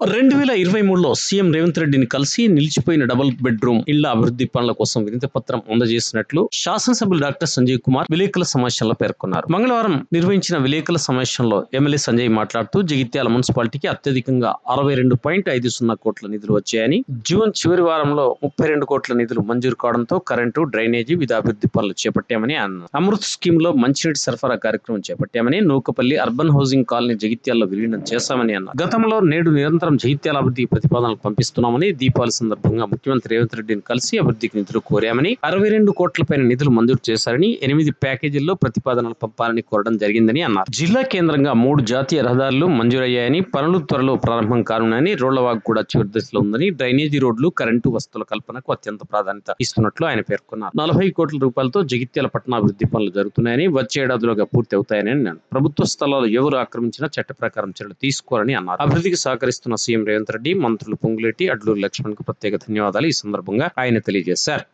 రెండు వేల ఇరవై మూడులో సీఎం రేవంత్ రెడ్డిని కలిసి నిలిచిపోయిన డబుల్ బెడ్రూమ్ ఇళ్ళ అభివృద్ధి పనుల కోసం వినతి పత్రం అందజేసినట్లు శాసనసభ్యులు డాక్టర్ సంజయ్ కుమార్ విలేకరుల సమావేశంలో పేర్కొన్నారు. మంగళవారం నిర్వహించిన విలేకరుల సమావేశంలో ఎమ్మెల్యే సంజయ్ మాట్లాడుతూ జగిత్యాల మున్సిపాలిటీకి అత్యధికంగా అరవై రెండు పాయింట్ ఐదు సున్నా కోట్ల నిధులు వచ్చాయని జూన్ చివరి వారంలో ముప్పై రెండు కోట్ల నిధులు మంజూరు కావడంతో కరెంటు డ్రైనేజీ విధాభివృద్ధి పనులు చేపట్టామని అన్నారు. అమృత్ స్కీమ్లో మంచినీటి సరఫరా కార్యక్రమం చేపట్టామని నూకపల్లి అర్బన్ హౌసింగ్ కాలనీ జగిత్యాల్లో విలీనం చేశామని అన్నారు. గతంలో నేడు నిరంతరం జగిత్యాల అభివృద్ధి ప్రతిపాదనలు పంపిస్తున్నామని దీపావళి సందర్భంగా ముఖ్యమంత్రి రేవంత్ రెడ్డిని కలిసి అభివృద్ధికి నిధులు కోరామని అరవై రెండు కోట్ల పైన నిధులు మంజూరు చేశారని ఎనిమిది ప్యాకేజీల్లో ప్రతిపాదనలు పంపాలని కోరడం జరిగిందని అన్నారు. జిల్లా కేంద్రంగా మూడు జాతీయ రహదారులు మంజూరయ్యాయని పనులు త్వరలో ప్రారంభం కానున్నాయని రోళ్ళవాగ్ కూడా చివరి దశలో ఉందని డ్రైనేజీ రోడ్లు కరెంటు వస్తువుల కల్పనకు అత్యంత ప్రాధాన్యత ఇస్తున్నట్లు ఆయన పేర్కొన్నారు. నలభై కోట్ల రూపాయలతో జగిత్యాల పట్టణాభివృద్ధి పనులు జరుగుతున్నాయని వచ్చే ఏడాదిలోగా పూర్తి అవుతాయని అన్నారు ప్రభుత్వ స్థలాలు ఎవరు ఆక్రమించినా చట్ట ప్రకారం చర్యలు తీసుకోవాలని అన్నారు. అభివృద్ధికి సహకరిస్తున్న చేస్తున్న సీఎం రేవంత్ రెడ్డి మంత్రులు పొంగులేటి అడ్లూరు లక్ష్మణ్కు ప్రత్యేక ధన్యవాదాలు. ఈ సందర్భంగా ఆయన తెలియజేశారు.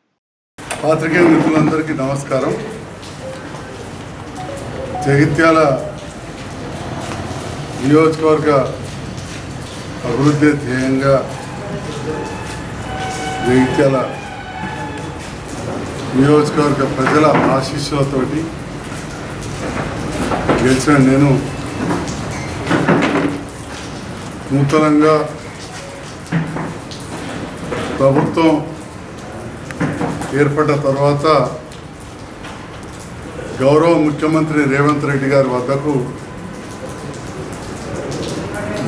పాత్రికేయ మిత్రులందరికీ నమస్కారం. జగిత్యాల నియోజకవర్గ అభివృద్ధి ధ్యేయంగా జగిత్యాల నియోజకవర్గ ప్రజల ఆశీస్సులతోటి గెలిచిన నేను నూతనంగా ప్రభుత్వం ఏర్పడ్డ తర్వాత గౌరవ ముఖ్యమంత్రి రేవంత్ రెడ్డి గారి వద్దకు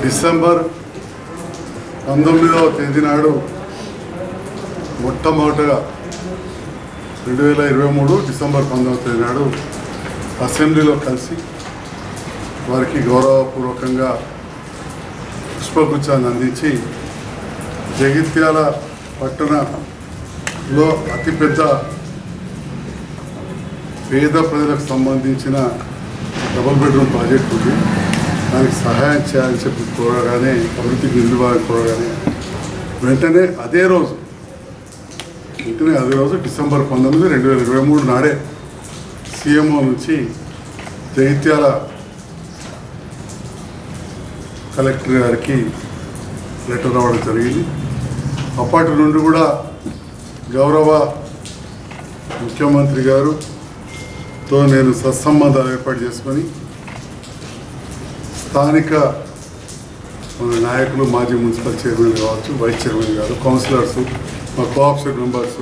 డిసెంబర్ పంతొమ్మిదవ తేదీ నాడు మొట్టమొదటగా రెండు వేల ఇరవై మూడు డిసెంబర్ పంతొమ్మిదవ తేదీ నాడు అసెంబ్లీలో కలిసి వారికి గౌరవపూర్వకంగా పుష్పగుచ్చాన్ని అందించి జగిత్యాల పట్టణలో అతిపెద్ద పేద ప్రజలకు సంబంధించిన డబుల్ బెడ్రూమ్ ప్రాజెక్ట్ ఉంది. దానికి సహాయం చేయాలని చెప్పి కోరగానే అభివృద్ధికి నిలువాలని కోరగానే వెంటనే అదే రోజు వెంటనే అదే రోజు డిసెంబర్ పంతొమ్మిది రెండు వేల ఇరవై మూడు నాడే సీఎంఓ నుంచి జగిత్యాల కలెక్టర్ గారికి లెటర్ రావడం జరిగింది. అప్పటి నుండి కూడా గౌరవ ముఖ్యమంత్రి గారుతో నేను సత్సంబంధాలు ఏర్పాటు చేసుకొని స్థానిక మన నాయకులు మాజీ మున్సిపల్ చైర్మన్ కావచ్చు వైస్ చైర్మన్ గారు కౌన్సిలర్స్ మా కోఆప్షన్ మెంబర్స్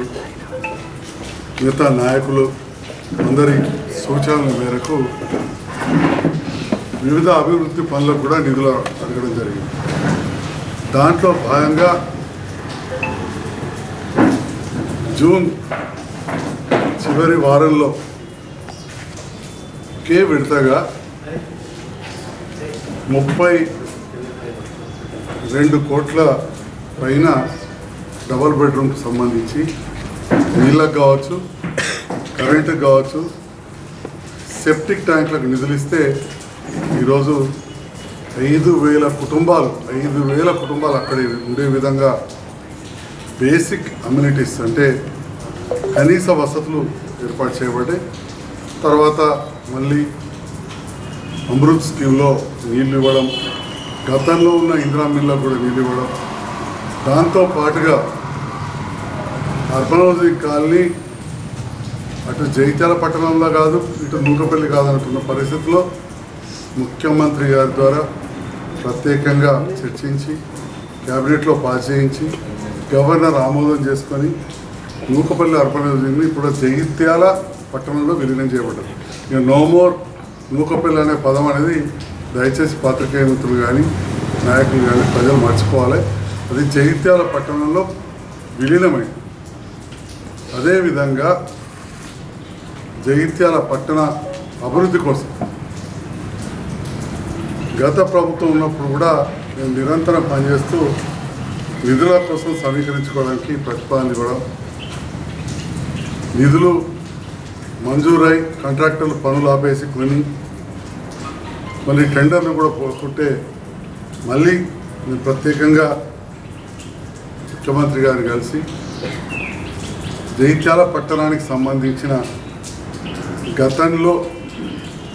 మిగతా నాయకులు అందరి సూచనల మేరకు వివిధ అభివృద్ధి పనులకు కూడా నిధులు అడగడం జరిగింది. దాంట్లో భాగంగా జూన్ చివరి వారంలో కే విడతగా ముప్పై రెండు కోట్ల పైన డబల్ బెడ్రూమ్కి సంబంధించి నీళ్ళకు కావచ్చు కరెంటుకు కావచ్చు సెప్టిక్ ట్యాంకులకు నిధులు ఇస్తే ఈరోజు ఐదు వేల కుటుంబాలు ఐదు వేల కుటుంబాలు అక్కడ ఉండే విధంగా బేసిక్ అమ్యూనిటీస్ అంటే కనీస వసతులు ఏర్పాటు చేయబడ్డాయి. తర్వాత మళ్ళీ అమృత్ స్కీమ్లో నీళ్ళు ఇవ్వడం గతంలో ఉన్న ఇందిరా మిల్లో కూడా నీళ్ళు ఇవ్వడం. దాంతో పాటుగా అర్బన్ హౌసింగ్ కాలనీ అటు జైత్యాల పట్టణంలో కాదు ఇటు నూకపల్లి కాదనుకున్న పరిస్థితిలో ముఖ్యమంత్రి గారి ద్వారా ప్రత్యేకంగా చర్చించి క్యాబినెట్లో పాస్ చేయించి గవర్నర్ ఆమోదం చేసుకొని నూకపల్లి అర్బన్ ఇప్పుడు జగిత్యాల పట్టణంలో విలీనం చేయబడ్డది. ఇక నో మోర్ నూకపల్లి అనే పదం అనేది దయచేసి పాత్రికేయ మిత్రులు కానీ నాయకులు కానీ ప్రజలు మర్చిపోవాలి. అది జగిత్యాల పట్టణంలో విలీనమైంది. అదేవిధంగా జగిత్యాల పట్టణ అభివృద్ధి కోసం గత ప్రభుత్వం ఉన్నప్పుడు కూడా మేము నిరంతరం పనిచేస్తూ నిధుల కోసం సమీకరించుకోవడానికి ప్రతిపాదన ఇవ్వడం నిధులు మంజూరై కాంట్రాక్టర్లు పనులు ఆపేసి కొని మళ్ళీ టెండర్లు కూడా పోకుంటే మళ్ళీ మేము ప్రత్యేకంగా ముఖ్యమంత్రి గారిని కలిసి జైత్యాల పట్టణానికి సంబంధించిన గతంలో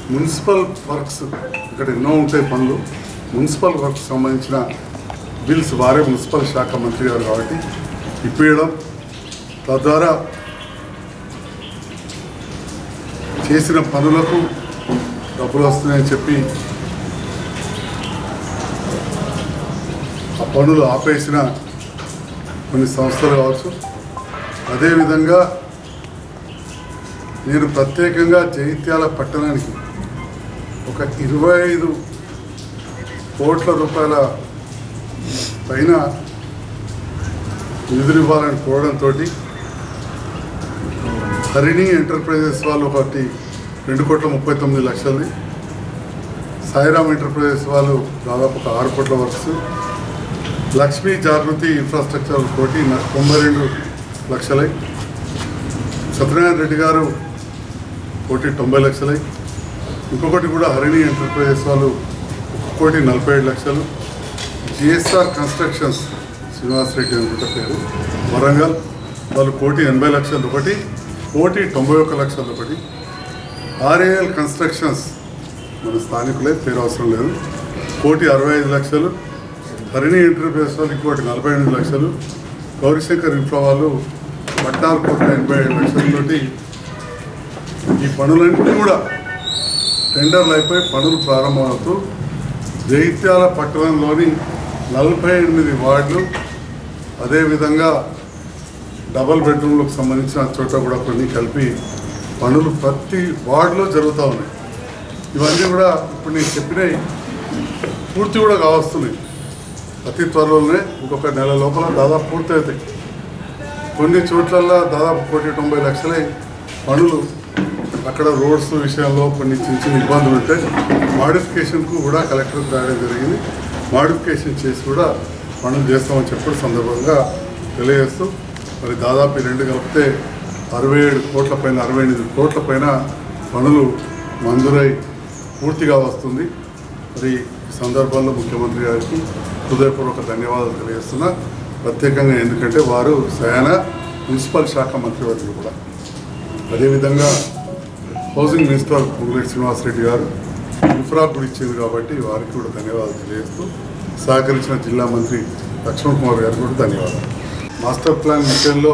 మున్సిపల్ వర్క్స్ ఇక్కడ ఎన్నో ఉంటాయి పనులు. మున్సిపల్ వర్క్ సంబంధించిన బిల్స్ వారే మున్సిపల్ శాఖ మంత్రి గారు కాబట్టి ఇప్పించడం తద్వారా చేసిన పనులకు డబ్బులు వస్తున్నాయని చెప్పి ఆ పనులు ఆపేసిన కొన్ని సంస్థలు కావచ్చు. అదేవిధంగా నేను ప్రత్యేకంగా జైత్యాల పట్టణానికి ఒక ఇరవై ఐదు కోట్ల రూపాయల పైన నిధులు ఇవ్వాలని కోరడంతో హరిణి ఎంటర్ప్రైజెస్ వాళ్ళు ఒకటి రెండు కోట్ల ముప్పై తొమ్మిది లక్షలది. సాయిరామ్ ఎంటర్ప్రైజెస్ వాళ్ళు దాదాపు ఒక ఆరు కోట్ల వర్క్స్. లక్ష్మీ జాగృతి ఇన్ఫ్రాస్ట్రక్చర్ కోటి న- తొంభై రెండు లక్షలై. సత్యనారాయణ రెడ్డి గారు కోటి తొంభై లక్షలై. ఇంకొకటి కూడా హరిణి ఎంటర్ప్రైజెస్ వాళ్ళు ఒక కోటి నలభై ఏడు లక్షలు. జిఎస్ఆర్ కన్స్ట్రక్షన్స్ శ్రీనివాస్ రెడ్డి అనుకుంటే పేరు వరంగల్. వాళ్ళు కోటి ఎనభై లక్షలు ఒకటి కోటి తొంభై ఒక్క లక్షలు ఒకటి. ఆర్ఏఎల్ కన్స్ట్రక్షన్స్ మన స్థానికులే పేరు అవసరం లేదు. కోటి అరవై ఐదు లక్షలు. హరిణి ఎంటర్ప్రైజెస్ వాళ్ళు ఇంకోటి నలభై ఎనిమిది లక్షలు. గౌరీశంకర్ ఇన్ఫ్రా వాళ్ళు పద్నాలుగు కోట్ల ఎనభై ఏడు లక్షలతోటి ఈ పనులన్నీ కూడా టెండర్లు అయిపోయి పనులు ప్రారంభమవుతూ జైత్యాల పట్టణంలోని నలభై ఎనిమిది వార్డులు అదేవిధంగా డబల్ బెడ్రూమ్లకు సంబంధించిన చోట కూడా కొన్ని కలిపి పనులు ప్రతి వార్డులో జరుగుతూ ఉన్నాయి. ఇవన్నీ కూడా ఇప్పుడు నేను చెప్పినవి పూర్తి కూడా కావస్తున్నాయి. అతి త్వరలోనే ఇంకొక నెల లోపల దాదాపు పూర్తి అవుతాయి కొన్ని చోట్లల్లో దాదాపు కోటి తొంభై లక్షలై పనులు అక్కడ రోడ్స్ విషయంలో కొన్ని చిన్న చిన్న ఇబ్బందులు ఉంటాయి మాడిఫికేషన్కు కూడా కలెక్టర్ రావడం జరిగింది. మాడిఫికేషన్ చేసి కూడా పనులు చేస్తామని చెప్పడం సందర్భంగా తెలియజేస్తూ మరి దాదాపు రెండు కలిపితే అరవై ఏడు కోట్ల పైన అరవై ఎనిమిది కోట్ల పైన పనులు మంజూరై పూర్తిగా వస్తుంది. మరి ఈ సందర్భంలో ముఖ్యమంత్రి గారికి హృదయపూర్వక ధన్యవాదాలు తెలియజేస్తున్నా. ప్రత్యేకంగా ఎందుకంటే వారు స్వయాన మున్సిపల్ శాఖ మంత్రివర్యులు కూడా. అదేవిధంగా హౌసింగ్ మినిస్టర్ పొంగులేటి శ్రీనివాసరెడ్డి గారు ఇన్ఫ్రా కూడా ఇచ్చింది కాబట్టి వారికి కూడా ధన్యవాదాలు తెలియజేస్తూ సహకరించిన జిల్లా మంత్రి లక్ష్మణ్ కుమార్ గారికి కూడా ధన్యవాదాలు. మాస్టర్ ప్లాన్ విషయంలో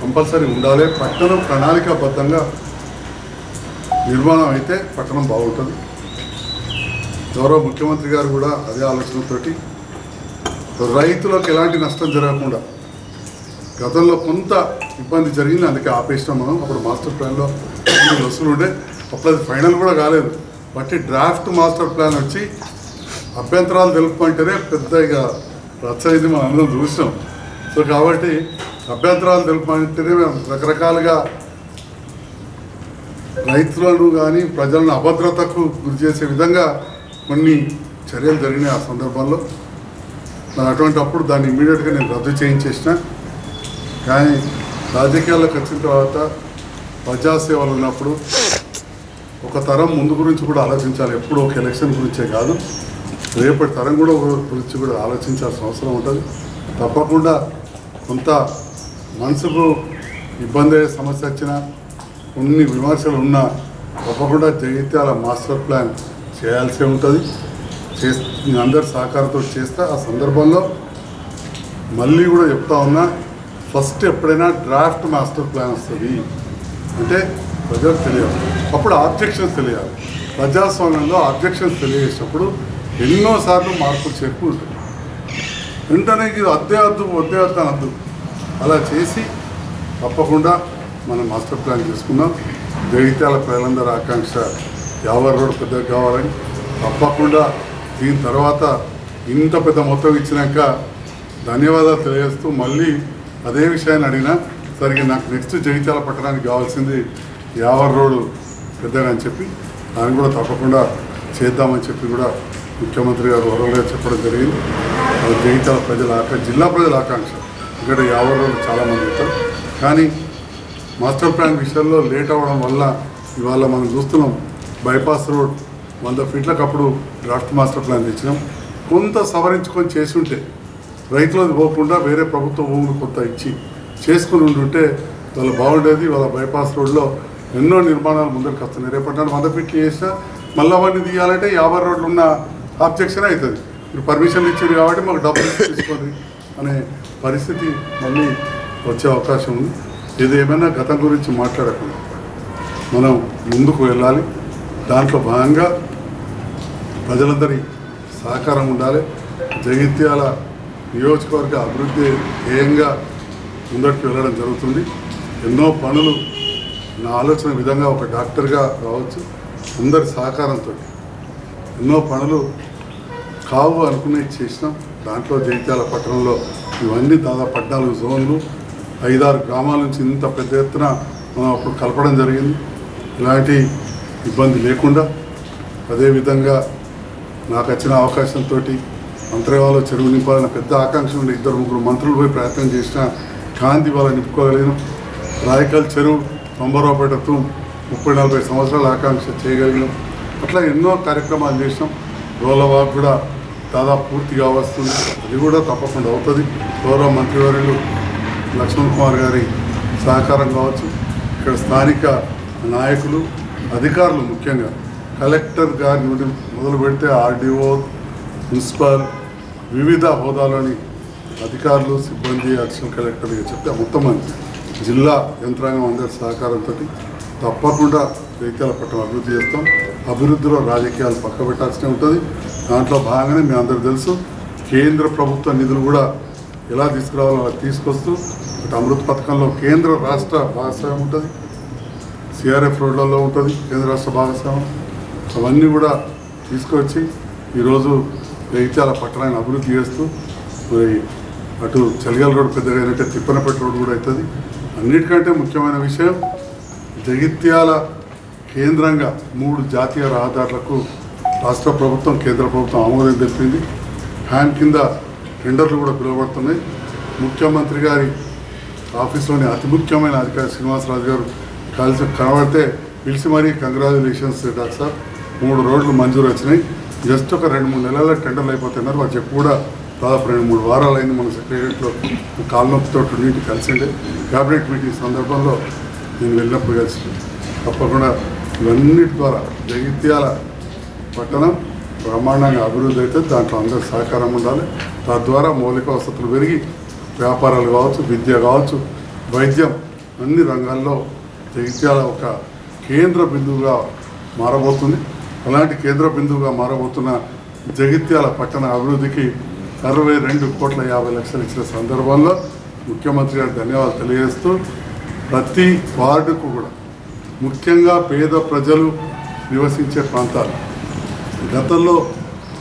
కంపల్సరీ ఉండాలి. పట్టణం ప్రణాళికాబద్ధంగా నిర్మాణం అయితే పట్టణం బాగుంటుంది. గౌరవ ముఖ్యమంత్రి గారు కూడా అదే ఆలోచనతోటి రైతులకు ఎలాంటి నష్టం జరగకుండా గతంలో కొంత ఇబ్బంది జరిగింది. అందుకే ఆపేసినాం మనం. అప్పుడు మాస్టర్ ప్లాన్లో వసూలు ఉండే అప్పుడు అది ఫైనల్ కూడా కాలేదు. బట్టి డ్రాఫ్ట్ మాస్టర్ ప్లాన్ వచ్చి అభ్యంతరాలు తెలుపుకుంటేనే పెద్ద ఇక రచ్చ ఇది మనం అందరం చూసినాం. సో కాబట్టి అభ్యంతరాలు తెలుపుకుంటేనే మేము రకరకాలుగా రైతులను కానీ ప్రజలను అభద్రతకు గురి చేసే విధంగా కొన్ని చర్యలు జరిగినాయి ఆ సందర్భంలో. మరి అటువంటి అప్పుడు దాన్ని ఇమీడియట్గా నేను రద్దు చేయించేసిన. కానీ రాజకీయాల్లోకి వచ్చిన తర్వాత ప్రజాసేవలు ఉన్నప్పుడు ఒక తరం ముందు గురించి కూడా ఆలోచించాలి. ఎప్పుడు ఒక ఎలక్షన్ గురించే కాదు. రేపటి తరం కూడా గురించి కూడా ఆలోచించాల్సిన అవసరం ఉంటుంది. తప్పకుండా కొంత మనసుకు ఇబ్బంది అయ్యే సమస్య వచ్చినా కొన్ని విమర్శలు ఉన్నా తప్పకుండా జగిత్యాల మాస్టర్ ప్లాన్ చేయాల్సి ఉంటుంది. చే అందరి సహకారంతో చేస్తే ఆ సందర్భంలో మళ్ళీ కూడా చెప్తా ఉన్నా ఫస్ట్ ఎప్పుడైనా డ్రాఫ్ట్ మాస్టర్ ప్లాన్ వస్తుంది. అంటే ప్రజలకు తెలియాలి. అప్పుడు ఆబ్జెక్షన్స్ తెలియాలి. ప్రజాస్వామ్యంలో ఆబ్జెక్షన్స్ తెలియజేసినప్పుడు ఎన్నోసార్లు మార్పులు చేర్పు ఉంటుంది. వెంటనే ఇది అద్దే వద్దు వద్దే వద్దు అలా చేసి తప్పకుండా మనం మాస్టర్ ప్లాన్ చేసుకున్నాం జగిత్యాల ప్రజలందరూ ఆకాంక్ష యావర్ రోడ్ పెద్దగా కావాలని తప్పకుండా దీని తర్వాత ఇంత పెద్ద మొత్తం ఇచ్చినాక ధన్యవాదాలు తెలియజేస్తూ మళ్ళీ అదే విషయాన్ని అడిగినా సరిగ్గా నాకు నెక్స్ట్ జగిత్యాల పట్టణానికి కావాల్సింది యావర్ రోడ్డు పెద్దగా అని చెప్పి దాన్ని కూడా తప్పకుండా చేద్దామని చెప్పి కూడా ముఖ్యమంత్రి గారు వరవగా చెప్పడం జరిగింది. అది జగిత్యాల ప్రజల ఆకాంక్ష జిల్లా ప్రజల ఆకాంక్ష. ఇక్కడ యావర్ రోడ్డు చాలామంది ఉంటారు. కానీ మాస్టర్ ప్లాన్ విషయంలో లేట్ అవ్వడం వల్ల ఇవాళ మనం చూస్తున్నాం బైపాస్ రోడ్ వంద ఫీట్లకు అప్పుడు డ్రాఫ్ట్ మాస్టర్ ప్లాన్ తెచ్చినాం. కొంత సవరించుకొని చేసి ఉంటే రైతులది పోకుండా వేరే ప్రభుత్వ భూములు కొంత ఇచ్చి చేసుకుని ఉండుంటే వాళ్ళు బాగుండేది వాళ్ళ బైపాస్ రోడ్లో ఎన్నో నిర్మాణాలు ముందరికి వస్తున్నాయి. రేపటి నాడు వంద ఫీట్లు చేసినా మళ్ళీ అవన్నీ తీయాలంటే యాభై రోడ్లు ఉన్న ఆబ్జెక్షన్ అవుతుంది. మీరు పర్మిషన్ ఇచ్చారు కాబట్టి మాకు డబ్బులు తీసుకోండి అనే పరిస్థితి మళ్ళీ వచ్చే అవకాశం ఉంది. ఇది ఏమైనా గతం గురించి మాట్లాడకుండా మనం ముందుకు వెళ్ళాలి. దాంట్లో భాగంగా ప్రజలందరి సహకారం ఉండాలి. జగిత్యాల నియోజకవర్గ అభివృద్ధి ధ్యేయంగా ముందటికి వెళ్ళడం జరుగుతుంది. ఎన్నో పనులు నా ఆలోచన విధంగా ఒక డాక్టర్గా కావచ్చు అందరి సహకారంతో. ఎన్నో పనులు కావు అనుకునే చేసినాం. దాంట్లో జగిత్యాల పట్టణంలో ఇవన్నీ దాదాపు పద్నాలుగు జోన్లు. ఐదారు గ్రామాల నుంచి ఇంత పెద్ద ఎత్తున మనం అప్పుడు కలపడం జరిగింది. ఇలాంటి ఇబ్బంది లేకుండా అదేవిధంగా నాకు వచ్చిన అవకాశంతో మంత్రివాళ్ళు చెరువు నింపాలని పెద్ద ఆకాంక్ష ఉండే ఇద్దరు ముగ్గురు మంత్రులు పోయి ప్రయత్నం చేసిన కాంతి వాళ్ళని నింపుకోగలిగినాం రాయకల్ చెరువు తొంభరూపేట తూమ్ ముప్పై నలభై సంవత్సరాల ఆకాంక్ష చేయగలిగినాం అట్లా ఎన్నో కార్యక్రమాలు చేసినాం. రోలవాక్ కూడా దాదాపు పూర్తిగా వస్తుంది అది కూడా తప్పకుండా అవుతుంది. గౌరవ మంత్రివర్యులు లక్ష్మణ్ కుమార్ గారి సహకారం కావచ్చు. ఇక్కడ స్థానిక నాయకులు అధికారులు ముఖ్యంగా. కలెక్టర్ గారి నుండి మొదలు పెడితే ఆర్డీఓ మున్సిపల్ వివిధ హోదాలోని అధికారులు సిబ్బంది అడిషనల్ కలెక్టర్గా చెప్తే మొత్తం జిల్లా యంత్రాంగం అందరి సహకారంతో తప్పకుండా జగిత్యాల పట్టణం అభివృద్ధి చేస్తాం. అభివృద్ధిలో రాజకీయాలు పక్క పెట్టాల్సి ఉంటుంది. దాంట్లో భాగంగానే మీ అందరూ తెలుసు కేంద్ర ప్రభుత్వ నిధులు కూడా ఎలా తీసుకురావాలో అలా తీసుకొస్తూ ఇటు అమృత్ పథకంలో కేంద్ర రాష్ట్ర భాగస్వామ్యం ఉంటుంది. సిఆర్ఎఫ్ రోడ్లలో ఉంటుంది కేంద్ర రాష్ట్ర భాగస్వామ్యం. అవన్నీ కూడా తీసుకొచ్చి ఈరోజు జగిత్యాల పట్టణాన్ని అభివృద్ధి చేస్తూ మరి అటు చలిగాల రోడ్ పెద్దగా అయినట్టే తిప్పనపేట రోడ్ కూడా అవుతుంది. అన్నిటికంటే ముఖ్యమైన విషయం జగిత్యాల కేంద్రంగా మూడు జాతీయ రహదారులకు రాష్ట్ర ప్రభుత్వం కేంద్ర ప్రభుత్వం ఆమోదం తెలిపింది. హ్యాండ్ కింద టెండర్లు కూడా పిలువబడుతున్నాయి. ముఖ్యమంత్రి గారి ఆఫీస్లోని అతి ముఖ్యమైన అధికారి శ్రీనివాసరాజు గారు కలిసి కనబడితే పిలిచి మరీ కంగ్రాచులేషన్స్ డాక్టర్ సార్. మూడు రోడ్లు మంజూరు వచ్చినాయి. జస్ట్ ఒక రెండు మూడు నెలల టెండర్లు అయిపోతున్నారు. వాళ్ళు చెప్పి కూడా దాదాపు రెండు మూడు వారాలు అయింది మన సెక్రటరియట్లో కాల్నొప్పితో నీటి కలిసిండే. క్యాబినెట్ మీటింగ్ సందర్భంలో నేను వెళ్ళినప్పుడు కలిసి తప్పకుండా ఇవన్నిటి ద్వారా జగిత్యాల పట్టణం బ్రహ్మాండంగా అభివృద్ధి అయితే దాంట్లో అందరి సహకారం ఉండాలి. తద్వారా మౌలిక వసతులు పెరిగి వ్యాపారాలు కావచ్చు విద్య కావచ్చు వైద్యం అన్ని రంగాల్లో జగిత్యాల ఒక కేంద్ర బిందువుగా మారబోతుంది. అలాంటి కేంద్ర బిందువుగా మారబోతున్న జగిత్యాల పట్టణ అభివృద్ధికి అరవై రెండు కోట్ల యాభై లక్షలు ఇచ్చిన సందర్భంలో ముఖ్యమంత్రి గారు ధన్యవాదాలు తెలియజేస్తూ ప్రతి వార్డుకు కూడా ముఖ్యంగా పేద ప్రజలు నివసించే ప్రాంతాలు. గతంలో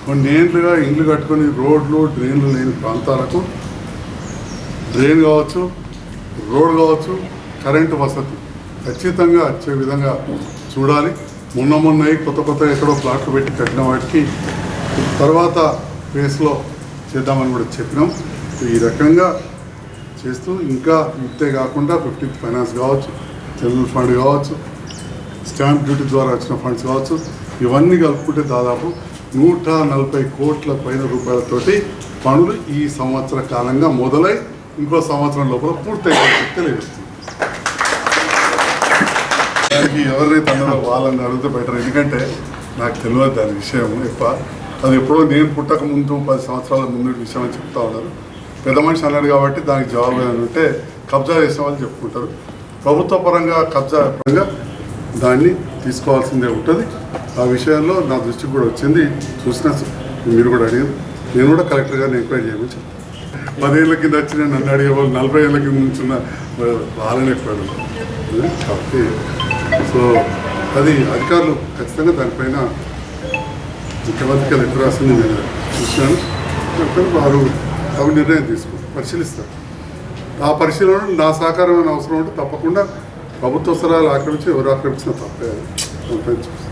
కొన్నేళ్ళుగా ఇండ్లు కట్టుకొని రోడ్లు డ్రైన్లు లేని ప్రాంతాలకు డ్రైన్ కావచ్చు రోడ్ కావచ్చు కరెంటు వసతి ఖచ్చితంగా వచ్చే విధంగా చూడాలి. మొన్న మొన్న కొత్త కొత్త ఎక్కడో ప్లాట్లు పెట్టి కట్టిన వాటికి తర్వాత ఫేస్లో చేద్దామని కూడా చెప్పినాం. ఈ రకంగా చేస్తూ ఇంకా ఇంతే కాకుండా ఫిఫ్టీన్త్ ఫైనాన్స్ కావచ్చు జనరల్ ఫండ్ కావచ్చు స్టాంప్ డ్యూటీ ద్వారా వచ్చిన ఫండ్స్ కావచ్చు ఇవన్నీ కలుపుకుంటే దాదాపు నూట నలభై కోట్ల పైన రూపాయలతోటి పనులు ఈ సంవత్సర కాలంగా మొదలై ఇంకో సంవత్సరం లోపల పూర్తయ్యే తెలియదు దానికి ఎవరైతే అన్నారో వాళ్ళని అడిగితే బెటర్. ఎందుకంటే నాకు తెలియదు దాని విషయం ఎక్కువ అది ఎప్పుడో నేను పుట్టక ముందు పది సంవత్సరాల ముందు విషయం అని చెప్తా ఉన్నారు. పెద్ద మనిషి అన్నాడు కాబట్టి దానికి జవాబు ఏంటంటే కబ్జా చేసిన వాళ్ళు చెప్పుకుంటారు. ప్రభుత్వ పరంగా కబ్జా పరంగా దాన్ని తీసుకోవాల్సిందే ఉంటుంది. ఆ విషయంలో నా దృష్టికి కూడా వచ్చింది. చూసిన మీరు కూడా అడిగారు. నేను కూడా కలెక్టర్ గారిని ఎంక్వైరీ చేయమని చెప్పాను. పదేళ్ళ కింద వచ్చిన నన్ను అడిగే వాళ్ళు నలభై ఏళ్ళ కింద నుంచున్న వాళ్ళని ఎక్కువ కాబట్టి సో అది అధికారులు ఖచ్చితంగా దానిపైన ముఖ్యమంత్రికి లెటర్ రాసింది నేను చూసినాను చెప్తాను వారు తగు నిర్ణయం తీసుకుని పరిశీలిస్తారు. ఆ పరిశీలన నా సహకారమైన అవసరం ఉంటే తప్పకుండా ప్రభుత్వ స్థలాలు ఆక్రమించి ఎవరు ఆక్రమించినా తప్పే దానిపైన చూస్తాను.